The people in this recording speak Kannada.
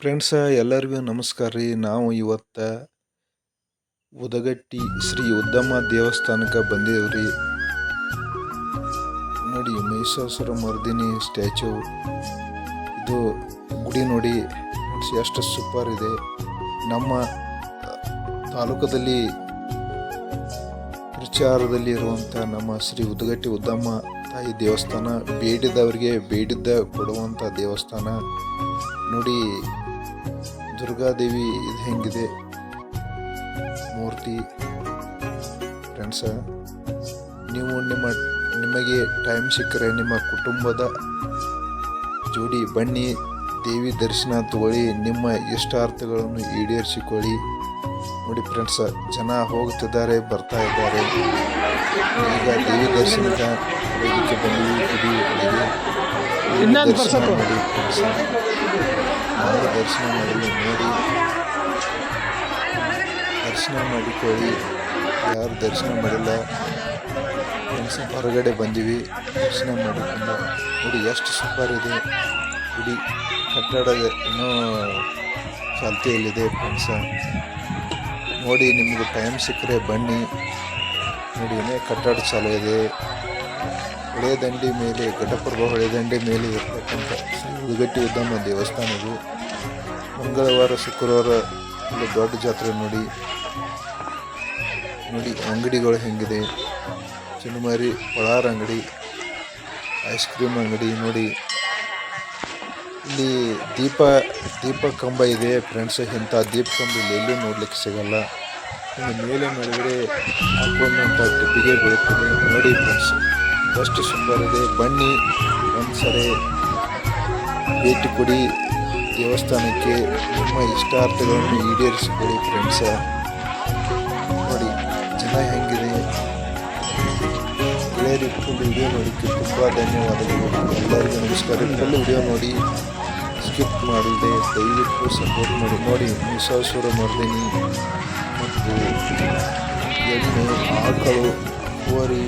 ಫ್ರೆಂಡ್ಸ ಎಲ್ಲರಿಗೂ ನಮಸ್ಕಾರ ರೀ. ನಾವು ಇವತ್ತು ಉದಗಟ್ಟಿ ಶ್ರೀ ಉದ್ದಮ್ಮ ದೇವಸ್ಥಾನಕ್ಕೆ ಬಂದೇವ್ರಿ ನೋಡಿ ಮಹಿಷಾಸುರ ಮರ್ದಿನಿ ಸ್ಟ್ಯಾಚು. ಇದು ಗುಡಿ ನೋಡಿ ಎಷ್ಟು ಸೂಪರ್ ಇದೆ. ನಮ್ಮ ತಾಲೂಕದಲ್ಲಿ ಪ್ರಚಾರದಲ್ಲಿ ಇರುವಂಥ ನಮ್ಮ ಶ್ರೀ ಉದಗಟ್ಟಿ ಉದ್ದಮ್ಮ ತಾಯಿ ದೇವಸ್ಥಾನ, ಬೇಡಿದವರಿಗೆ ಬೇಡಿದ್ದ ಕೊಡುವಂಥ ದೇವಸ್ಥಾನ. ನೋಡಿ ದುರ್ಗಾದೇವಿ ಇದು ಹೆಂಗಿದೆ? ಮೂರ್ತಿ ಫ್ರೆಂಡ್ಸ ನೀವು ನಿಮ್ಮ ನಿಮಗೆ ಟೈಮ್ ಸಿಕ್ಕರೆ ನಿಮ್ಮ ಕುಟುಂಬದ ಜೋಡಿ ಬನ್ನಿ ದೇವಿ ದರ್ಶನ ತಗೊಳ್ಳಿ ನಿಮ್ಮ ಇಷ್ಟಾರ್ಥಗಳನ್ನು ಈಡೇರಿಸಿಕೊಳ್ಳಿ. ನೋಡಿ ಫ್ರೆಂಡ್ಸ ಜನ ಹೋಗುತ್ತಿದ್ದಾರೆ ಬರ್ತಾ ಇದ್ದಾರೆ. ಈಗ ದೇವಿ ದರ್ಶನದ ಪರ್ಸೆಂಟ್ ಬಂದಿವಿ ದರ್ಶನ ಮಾಡಲು ನೋಡಿ. ದರ್ಶನ ಮಾಡಿಕೊಳ್ಳಿ. ಯಾರು ದರ್ಶನ ಮಾಡಿಲ್ಲ? ಹೊರಗಡೆ ಬಂದೀವಿ. ದರ್ಶನ ಮಾಡಿಕೊಂಡು ನೋಡಿ ಎಷ್ಟು ಸೂಪರ್ ಇದೆ. ಇಡೀ ಕಟ್ಟಡ ಇನ್ನೂ ಚಾಲ್ತಿಯಲ್ಲಿದೆ ಫ್ರೆಂಡ್ಸ ನೋಡಿ ನಿಮಗೆ ಟೈಮ್ ಸಿಕ್ಕರೆ ಬನ್ನಿ. ನೋಡಿ ಕಟ್ಟಡ ಚಾಲು ಇದೆ. ಹೊಳೆದಂಡಿ ಮೇಲೆ ಗಡ್ಡಪುರ್ಗ ಹೊಳೆ ದಂಡಿ ಮೇಲೆ ಇರ್ತಕ್ಕಂಥ ಶ್ರೀ ಉದುಗಟ್ಟಿ ಉದ್ದಮ್ಮ ದೇವಸ್ಥಾನ ಇದು. ಮಂಗಳವಾರ, ಶುಕ್ರವಾರ ಇಲ್ಲಿ ದೊಡ್ಡ ಜಾತ್ರೆ ನೋಡಿ. ನೋಡಿ, ಅಂಗಡಿಗಳು ಹೆಂಗಿದೆ. ಚಿನ್ನಮಾರಿ ಪಳಾರ ಅಂಗಡಿ ಐಸ್ ಕ್ರೀಮ್ ಅಂಗಡಿ ನೋಡಿ. ಇಲ್ಲಿ ದೀಪ ದೀಪ ಕಂಬ ಇದೆ ಫ್ರೆಂಡ್ಸ್ ಇಂಥ ದೀಪ ಕಂಬ ಇಲ್ಲಿ ಎಲ್ಲೂ ನೋಡ್ಲಿಕ್ಕೆ ಸಿಗಲ್ಲ. ಇಲ್ಲಿ ಮೇಲೆ ನೋಡಿದರೆ ಹಾಕೊಂಡಂಥ ಟಿಪ್ಪಿಗೆ ಬೀಳುತ್ತದೆ. ನೋಡಿ ಫ್ರೆಂಡ್ಸ್ ಫಸ್ಟ್ ಸುಂದರ ಇದೆ. ಬನ್ನಿ, ಒಂದ್ಸರಿ ಭೇಟಿ ಕೊಡಿ. ದೇವಸ್ಥಾನಕ್ಕೆ ನಿಮ್ಮ ಇಷ್ಟಾರ್ಥಗಳನ್ನು ಈಡೇರಿಸಿಕೊಳ್ಳಿ ಫ್ರೆಂಡ್ಸ ನೋಡಿ, ಜನ ಹೆಂಗಿದೆ? ಗೆಳೆಯರಿ ವಿಡಿಯೋ ನೋಡಿಕ್ಕೆ ತುಂಬ ಧನ್ಯವಾದಗಳು. ಎಲ್ಲರಿಗೂ ನಮಸ್ಕಾರ. ಫುಲ್ ವಿಡಿಯೋ ನೋಡಿ ಸ್ಕಿಪ್ ಮಾಡಿದೆ. ದಯವಿಟ್ಟು ಸಪೋರ್ಟ್ ಮಾಡಿ. ನೋಡಿ, ಮುಸಾಸುರ ಮರ್ದಿನಿ ಮತ್ತು ಎಣ್ಣೆ, ಆಕಳು ಹೋರಿ